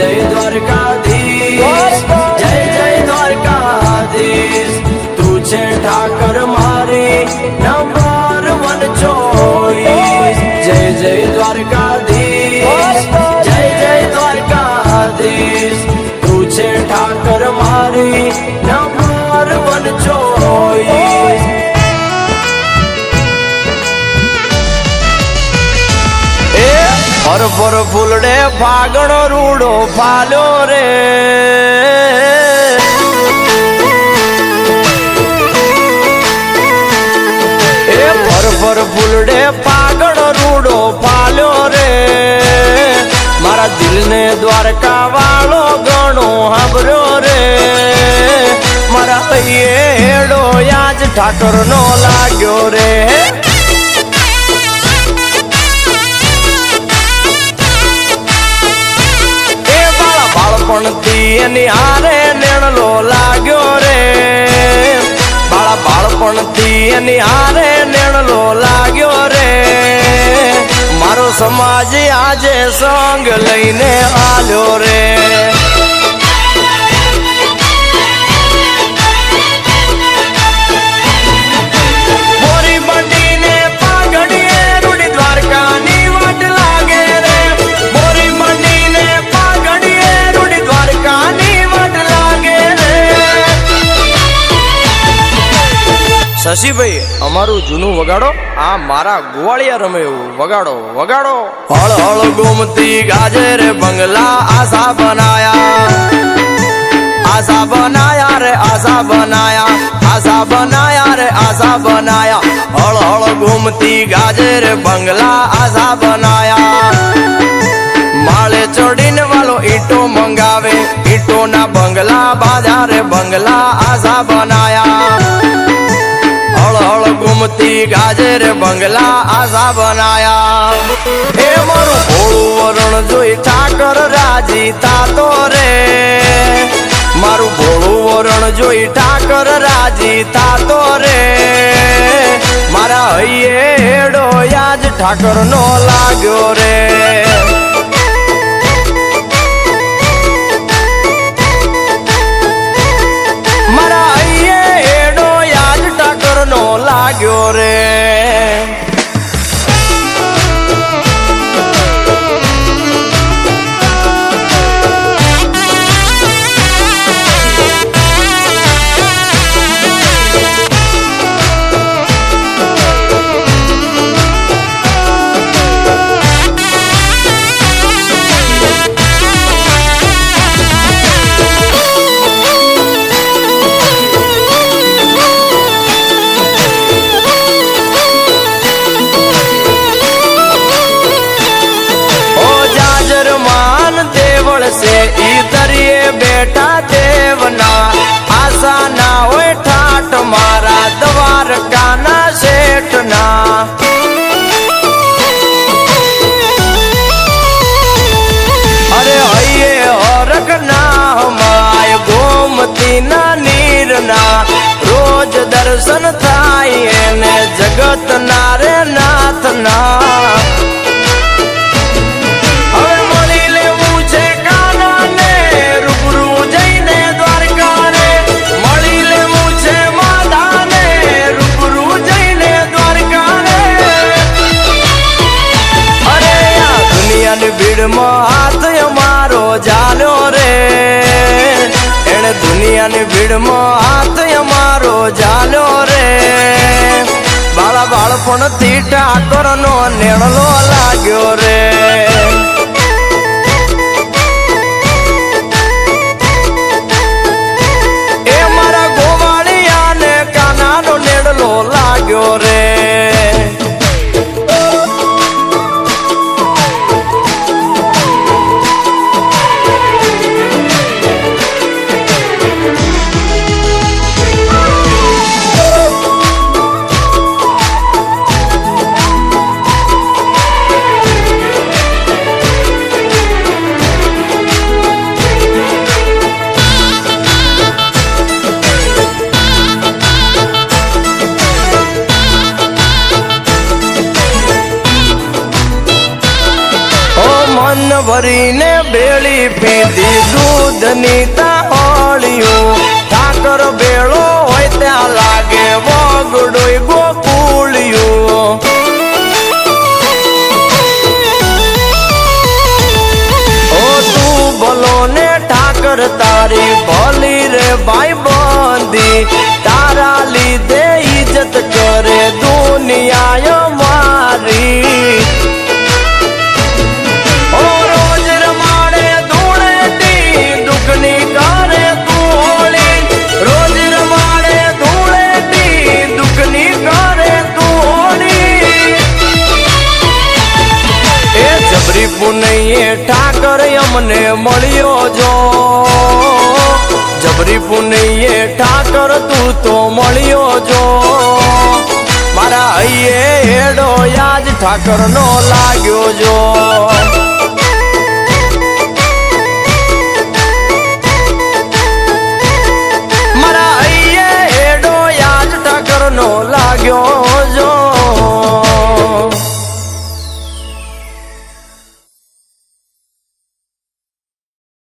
જય દ્વારકાધીશ જય જય દ્વારકાધીશ તું છે ઠાકર મારી નંબર વન ચોઈસ જય જય દ્વારકાધીશ જય જય દ્વારકાધીશ તું છે ઠાકર મારી પર ફૂલડે ફાગણો રૂડો પાલો રે. એ પર ફૂલડે પાગણ રૂડો ફાલ્યો રે. મારા દિલને દ્વારકા વાળો ગણો હાંભર્યો રે. મારા હૈયે હેડો યાજ ઠાકર નો લાગ્યો રે. બાળપણથી એની હારે નેણલો લાગ્યો રે. બાળા બાળપણથી એની હારે નેણલો લાગ્યો રે. મારો સમાજ આજે સંગ લઈને આલ્યો રે. શશીભાઈ અમારું જૂનું વગાડો, આ મારા ગોવાળિયા રમે એવું. વગાડો વગાડો. હળ હળ, ગોમતી ગાજે રે બંગલા, આશા બનાયા. આશા બનાયા રે, આશા બનાયા. આશા બનાયા રે, આશા બનાયા. હળ ઘૂમતી ગાજે રે બંગલા, આશા બનાયા. માળે ચડીને વાલો ઈટો મંગાવે. ઈટો ના બંગલા, બાજા રે બંગલા, આશા બનાયા. બંગલા આશા બનાયા. એ મારું ભોળું વરણ જોઈ ઠાકર રાજી તાતો રે. મારું ભોળું વરણ જોઈ ઠાકર રાજી તો રે. મારા હૈયે હેડો યાજ ઠાકર નો લાગ્યો રે. મારા હૈયે હેડો યાજ ઠાકર નો લાગ્યો રે. દેવળ છે ઈ દરિયે બેટા દેવના આશા ના હોય ઠાઠ મારા દ્વારકાના શેઠના અરે હૈયે હરખ ના હમાય ગોમતી ના નીર ના રોજ દર્શન થાય એને જગત દુનિયાની ભીડમાં હાથ અમારો જાલો રે. બાળા બાળપણથી ઠાકોરનો નેણલો લાગ્યો રે. ભરીને બેળી પીધી દૂધની તાળીઓ ઠાકર બેળો હોય ત્યાં લાગે વગડોય ગોકુળિયું. ઓ તું ભલો ને ઠાકર ઠાકર તારી ભલી રે ભાઈ બંધી. તારા લીધે ઇજ્જત કરે દુનિયા મારી. અમને મળ્યો જો. જબરી પુનૈયે ઠાકર તું તો મળ્યો જો. મારા અહીએ એડો યાદ ઠાકર નો લાગ્યો જો.